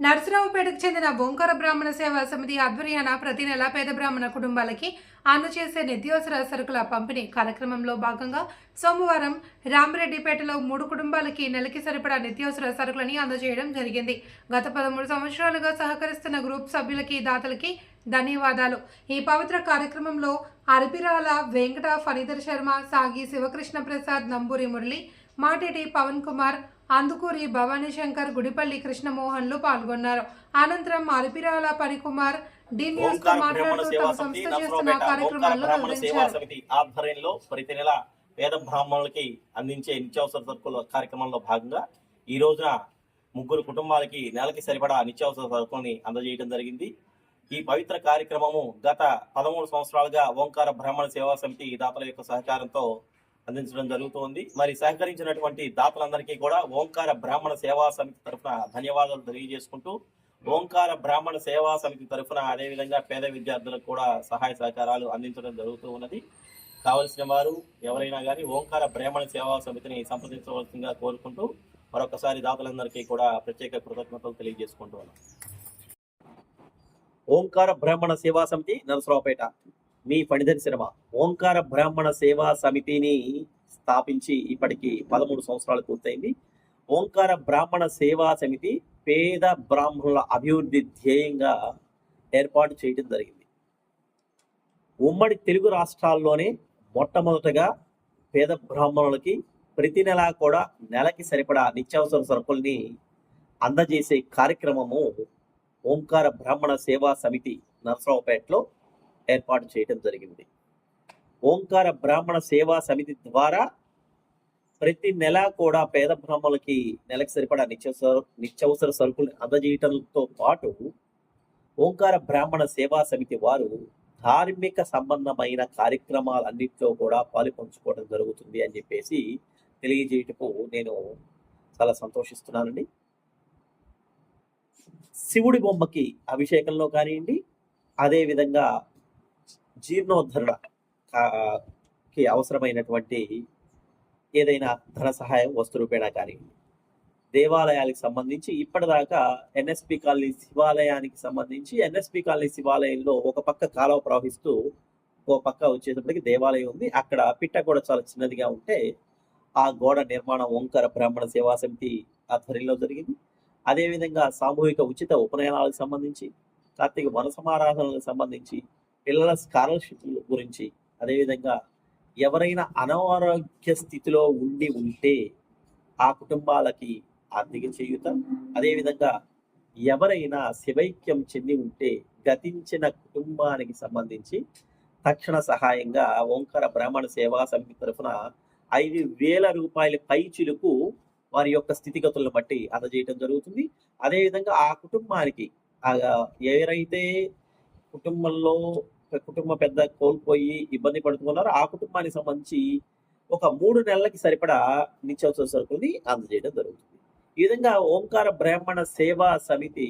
నర్సరావుపేటకు చెందిన ఓంకార బ్రాహ్మణ సేవా సమితి ఆధ్వర్యాన ప్రతి నెల పేద బ్రాహ్మణ కుటుంబాలకి అందజేసే నిత్యావసర సరుకుల పంపిణీ కార్యక్రమంలో భాగంగా సోమవారం రామరెడ్డిపేటలో మూడు కుటుంబాలకి నెలకి సరిపడా నిత్యావసర సరుకులని అందజేయడం జరిగింది. గత పదమూడు సంవత్సరాలుగా సహకరిస్తున్న గ్రూప్ సభ్యులకి దాతలకి ధన్యవాదాలు. ఈ పవిత్ర కార్యక్రమంలో అరపిరాల వెంకట ఫణిధర్ శర్మ సాగి శివకృష్ణ ప్రసాద్ నంబూరి మురళి మాటిటి పవన్ కుమార్ అందుకూరి భవానీ శంకర్ గుడిపల్లి కృష్ణమోహన్లు పాల్గొన్నారు. అనంతరం పనికుమార్ డి న్యూస్తో మాట్లాడుతూ తమ సంస్థ చేస్తున్న సమితి ఆధ్వర్యంలో ప్రతి నెల పేద బ్రాహ్మణులకి అందించే నిత్యావసర సరుకుల కార్యక్రమంలో భాగంగా ఈ రోజున ముగ్గురు కుటుంబాలకి నెలకి సరిపడా నిత్యావసర సరుకుల్ని అందజేయడం జరిగింది. ఈ పవిత్ర కార్యక్రమము గత పదమూడు సంవత్సరాలుగా ఓంకార బ్రాహ్మణ సేవా సమితి దాతల యొక్క సహకారంతో అందించడం జరుగుతోంది. మరి సహకరించినటువంటి దాతలందరికీ కూడా ఓంకార బ్రాహ్మణ సేవా సమితి తరఫున ధన్యవాదాలు తెలియజేసుకుంటూ ఓంకార బ్రాహ్మణ సేవా సమితి తరఫున అదేవిధంగా పేద విద్యార్థులకు కూడా సహాయ సహకారాలు అందించడం జరుగుతూ ఉన్నది. కావలసిన వారు ఎవరైనా కానీ ఓంకార బ్రాహ్మణ సేవా సమితిని సంప్రదించవలసిందిగా కోరుకుంటూ మరొకసారి దాతలందరికీ కూడా ప్రత్యేక కృతజ్ఞతలు తెలియజేసుకుంటూ ఉన్నాం. ఓంకార బ్రాహ్మణ సేవా సమితి నరసరావుపేట. మీ ఫణిధన్ శర్మ ఓంకార బ్రాహ్మణ సేవా సమితిని స్థాపించి ఇప్పటికి పదమూడు సంవత్సరాలు పూర్తయింది. ఓంకార బ్రాహ్మణ సేవా సమితి పేద బ్రాహ్మణుల అభివృద్ధి ధ్యేయంగా ఏర్పాటు చేయడం జరిగింది. ఉమ్మడి తెలుగు రాష్ట్రాల్లోనే మొట్టమొదటగా పేద బ్రాహ్మణులకి ప్రతి నెలా కూడా నెలకి సరిపడా నిత్యావసర సరుకుల్ని అందజేసే కార్యక్రమము ఓంకార బ్రాహ్మణ సేవా సమితి నరసరావుపేటలో ఏర్పాటు చేయడం జరిగింది. ఓంకార బ్రాహ్మణ సేవా సమితి ద్వారా ప్రతి నెల కూడా పేద బ్రాహ్మణులకి నెలకు సరిపడా నిత్యవసర నిత్యవసర సరుకులు అందజేయటంతో పాటు ఓంకార బ్రాహ్మణ సేవా సమితి వారు ధార్మిక సంబంధమైన కార్యక్రమాలన్నింటిలో కూడా పాలుపంచుకోవడం జరుగుతుంది అని చెప్పేసి తెలియజేయటకు నేను చాలా సంతోషిస్తున్నానండి. శివుడి బొమ్మకి అభిషేకంలో కానివ్వండి అదే జీర్ణోద్ధరణ కి అవసరమైనటువంటి ఏదైనా ధన సహాయం వస్తు రూపేణా కానీ. దేవాలయాలకు సంబంధించి ఇప్పటిదాకా ఎన్ఎస్పి కాలనీ శివాలయానికి సంబంధించి ఎన్ఎస్పి కాలనీ శివాలయంలో ఒక పక్క కాలువ ప్రవహిస్తూ ఒక పక్క వచ్చేటప్పటికి దేవాలయం ఉంది. అక్కడ పిట్ట కూడా చాలా చిన్నదిగా ఉంటే ఆ గోడ నిర్మాణం ఓంకార బ్రాహ్మణ సేవా సమితి ఆధ్వర్యంలో జరిగింది. అదేవిధంగా సామూహిక ఉచిత ఉపనయనాలకు సంబంధించి కార్తీక వన సమారాధనలకు సంబంధించి పిల్లల స్కాలర్షిప్ల గురించి అదేవిధంగా ఎవరైనా అనారోగ్య స్థితిలో ఉండి ఉంటే ఆ కుటుంబాలకి ఆర్థిక చేయుత అదేవిధంగా ఎవరైనా శివైక్యం చెంది ఉంటే గతించిన కుటుంబానికి సంబంధించి తక్షణ సహాయంగా ఓంకార బ్రాహ్మణ సేవా సమితి తరఫున ఐదు వేల రూపాయల పైచిలుకు వారి యొక్క స్థితిగతులను బట్టి అందజేయడం జరుగుతుంది. అదేవిధంగా ఆ కుటుంబానికి ఎవరైతే కుటుంబంలో కుటుంబ పెద్ద కోల్పోయి ఇబ్బంది పడుతున్నారు. ఆ కుటుంబానికి సంబంధించి ఒక మూడు నెలలకి సరిపడా నిత్యావసర సరుకుల్ని అందజేయడం జరుగుతుంది. ఈ విధంగా ఓంకార బ్రాహ్మణ సేవా సమితి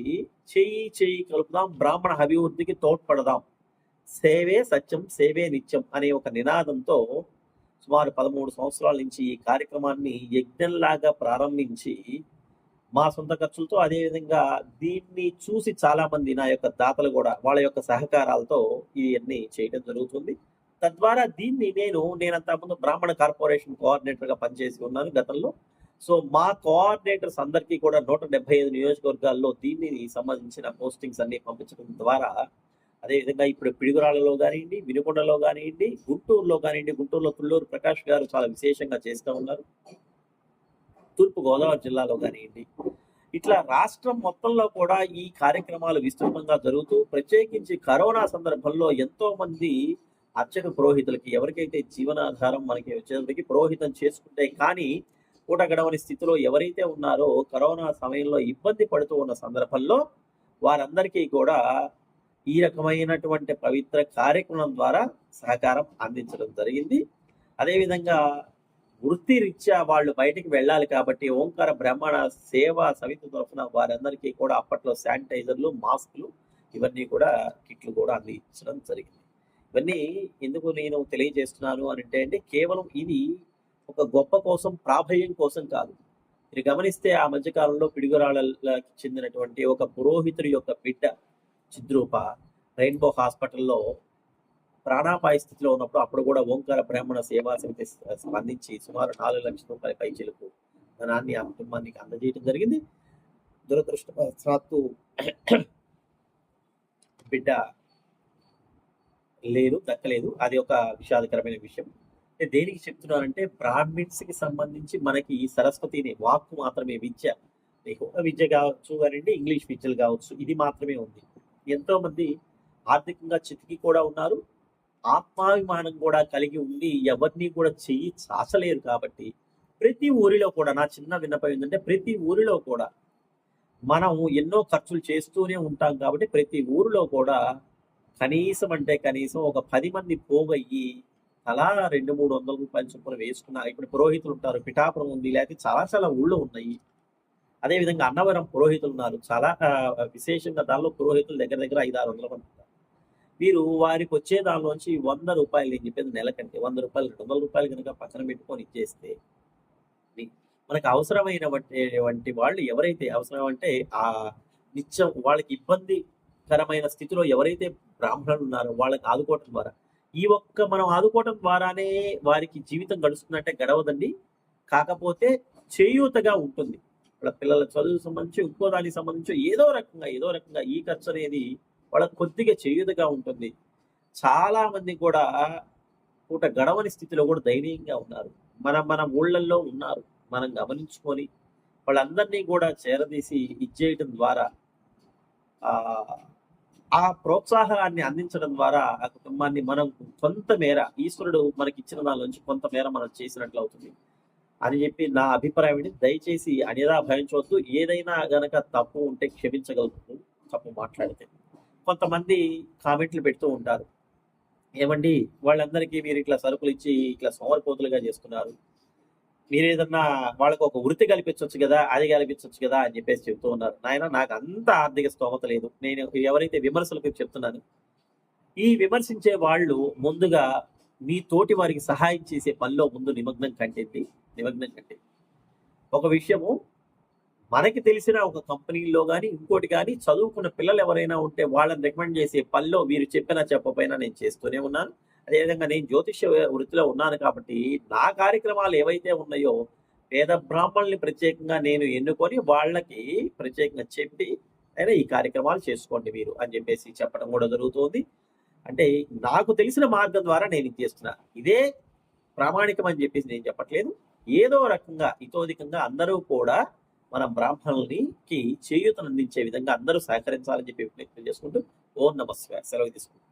చెయ్యి చెయ్యి కలుపుదాం బ్రాహ్మణ అభివృద్ధికి తోడ్పడదాం. సేవే సత్యం సేవే నిత్యం అనే ఒక నినాదంతో సుమారు పదమూడు సంవత్సరాల నుంచి ఈ కార్యక్రమాన్ని యజ్ఞంలాగా ప్రారంభించి మా సొంత ఖర్చులతో అదేవిధంగా దీన్ని చూసి చాలా మంది నా యొక్క దాతలు కూడా వాళ్ళ యొక్క సహకారాలతో ఇవన్నీ చేయడం జరుగుతుంది. తద్వారా దీన్ని నేను నేను అంతకుముందు బ్రాహ్మణ కార్పొరేషన్ కోఆర్డినేటర్గా పనిచేసి ఉన్నాను గతంలో. సో మా కోఆర్డినేటర్స్ అందరికీ కూడా నూట డెబ్బై ఐదు నియోజకవర్గాల్లో దీన్ని సంబంధించిన పోస్టింగ్స్ అన్ని పంపించడం ద్వారా అదేవిధంగా ఇప్పుడు పిడుగురాళ్ళలో కానివ్వండి వినుకొండలో కానివ్వండి గుంటూరులో కానివ్వండి గుంటూరులో పుల్లూరు ప్రకాష్ గారు చాలా విశేషంగా చేస్తూ ఉన్నారు. తూర్పుగోదావరి జిల్లాలో కానివ్వండి. ఇట్లా రాష్ట్రం మొత్తంలో కూడా ఈ కార్యక్రమాలు విస్తృతంగా జరుగుతూ ప్రత్యేకించి కరోనా సందర్భంలో ఎంతో మంది అర్చక పురోహితులకి ఎవరికైతే జీవనాధారం మనకి వచ్చేసరికి పురోహితం చేసుకుంటే కానీ పూట గడవని స్థితిలో ఎవరైతే ఉన్నారో కరోనా సమయంలో ఇబ్బంది పడుతూ ఉన్న సందర్భంలో వారందరికీ కూడా ఈ రకమైనటువంటి పవిత్ర కార్యక్రమం ద్వారా సహకారం అందించడం జరిగింది. అదేవిధంగా వృత్తి రీత్యా వాళ్ళు బయటికి వెళ్ళాలి కాబట్టి ఓంకార బ్రాహ్మణ సేవా సమితి తరఫున వారందరికీ కూడా అప్పట్లో శానిటైజర్లు మాస్కులు ఇవన్నీ కూడా కిట్లు కూడా అందించడం జరిగింది. ఇవన్నీ ఎందుకు నేను తెలియజేస్తున్నాను అని అంటే అండి కేవలం ఇది ఒక గొప్ప కోసం ప్రాభయం కోసం కాదు. మీరు గమనిస్తే ఆ మధ్యకాలంలో పిడుగురాళ్ళకి చెందినటువంటి ఒక పురోహితుడి యొక్క బిడ్డ చిద్రూప రెయిన్బో హాస్పిటల్లో ప్రాణాపాయ స్థితిలో ఉన్నప్పుడు అప్పుడు కూడా ఓంకార బ్రాహ్మణ సేవా సమితి స్పందించి సుమారు నాలుగు లక్షల రూపాయల పైచీలకు ధనాన్ని ఆ కుటుంబానికి అందజేయడం జరిగింది. దురదృష్టవశాత్తు బిడ్డ లేదు దక్కలేదు. అది ఒక విషాదకరమైన విషయం. దేనికి చెప్తున్నానంటే బ్రాహ్మిన్స్కి సంబంధించి మనకి సరస్వతిని వాక్కు మాత్రమే విద్య. మీకు విద్య కావచ్చు కానివ్వండి ఇంగ్లీష్ విద్యలు కావచ్చు ఇది మాత్రమే ఉంది. ఎంతో మంది ఆర్థికంగా చితికి కూడా ఉన్నారు. ఆత్మాభిమానం కూడా కలిగి ఉండి ఎవరిని కూడా చెయ్యి చాచలేరు కాబట్టి ప్రతి ఊరిలో కూడా నా చిన్న విన్నపం ఏంటంటే ప్రతి ఊరిలో కూడా మనం ఎన్నో ఖర్చులు చేస్తూనే ఉంటాం కాబట్టి ప్రతి ఊరిలో కూడా కనీసం అంటే కనీసం ఒక పది మంది పోగయ్యి అలా రెండు మూడు వందల రూపాయలు చొప్పున వేసుకున్నారు ఇప్పుడు పురోహితులు ఉంటారు పిఠాపురం ఉంది లేకపోతే చాలా చాలా ఊళ్ళో ఉన్నాయి. అదేవిధంగా అన్నవరం పురోహితులు ఉన్నారు చాలా విశేషంగా దానిలో పురోహితులు దగ్గర దగ్గర ఐదు ఆరు వందల మంది వీరు వారికి వచ్చే దానిలోంచి వంద రూపాయలు నేను చెప్పేది నెలకంటే వంద రూపాయలు రెండు వందల రూపాయలు కనుక పక్కన పెట్టుకొని ఇచ్చేస్తే మనకు అవసరమైన వంటి వాళ్ళు ఎవరైతే అవసరం అంటే ఆ నిత్యం వాళ్ళకి ఇబ్బందికరమైన స్థితిలో ఎవరైతే బ్రాహ్మణులు ఉన్నారో వాళ్ళకి ఆదుకోవటం ద్వారా ఈ ఒక్క మనం ఆదుకోవటం ద్వారానే వారికి జీవితం గడుస్తుందంటే గడవదండి. కాకపోతే చేయూతగా ఉంటుంది. వాళ్ళ పిల్లల చదువు సంబంధించి ఇంకో దానికి సంబంధించి ఏదో రకంగా ఏదో రకంగా ఈ ఖర్చు అనేది వాళ్ళకు కొద్దిగా చేయూతగా ఉంటుంది. చాలా మంది కూడా పూట గడవని స్థితిలో కూడా దయనీయంగా ఉన్నారు. మన మన ఊళ్ళల్లో ఉన్నారు. మనం గమనించుకొని వాళ్ళందరినీ కూడా చేరదీసి ఇచ్చేయటం ద్వారా ఆ ప్రోత్సాహాన్ని అందించడం ద్వారా ఆ కుటుంబాన్ని మనం కొంత మేర ఈశ్వరుడు మనకి ఇచ్చిన దానిలోంచి కొంత మేర మనం చేసినట్లు అవుతుంది. అని చెప్పి నా అభిప్రాయం ఏంటి దయచేసి అనిదా భయించవద్దు ఏదైనా గనక తప్పు ఉంటే క్షమించగలుగుతుంది తప్పు మాట్లాడితే. కొంతమంది కామెంట్లు పెడుతూ ఉంటారు. ఏమండి వాళ్ళందరికీ మీరు ఇట్లా సరుకులు ఇచ్చి ఇట్లా సోమరిపోతులుగా చేస్తున్నారు మీరు ఏదన్నా వాళ్ళకు ఒక వృత్తి కల్పించవచ్చు కదా అది కల్పించవచ్చు కదా అని చెప్పేసి చెప్తూ ఉన్నారు. నాయన నాకు అంత ఆర్థిక స్తోమత లేదు. నేను ఎవరైతే విమర్శలకు చెప్తున్నాను ఈ విమర్శించే వాళ్ళు ముందుగా మీ తోటి వారికి సహాయం చేసే పనిలో ముందు నిమగ్నం కంటేంటి నిమగ్నం కంటే ఒక విషయము మనకి తెలిసిన ఒక కంపెనీలో కానీ ఇంకోటి కానీ చదువుకున్న పిల్లలు ఎవరైనా ఉంటే వాళ్ళని రికమెండ్ చేసే పనిలో మీరు చెప్పినా చెప్పపోయినా నేను చేస్తూనే ఉన్నాను. అదేవిధంగా నేను జ్యోతిష్య వృత్తిలో ఉన్నాను కాబట్టి నా కార్యక్రమాలు ఏవైతే ఉన్నాయో పేద బ్రాహ్మణుల్ని ప్రత్యేకంగా నేను ఎన్నుకొని వాళ్ళకి ప్రత్యేకంగా చెప్పి అయినా ఈ కార్యక్రమాలు చేసుకోండి మీరు అని చెప్పేసి చెప్పడం కూడా జరుగుతుంది. అంటే నాకు తెలిసిన మార్గం ద్వారా నేను ఇది చేస్తున్నా. ఇదే ప్రామాణికం అని చెప్పేసి నేను చెప్పట్లేదు. ఏదో రకంగా ఇతోధికంగా అందరూ కూడా మన బ్రాహ్మణులకి చేయూతను అందించే విధంగా అందరూ సహకరించాలని చెప్పి ప్రయత్నం చేసుకుంటూ ఓం నమస్కారం సెలవు తీసుకుంటాం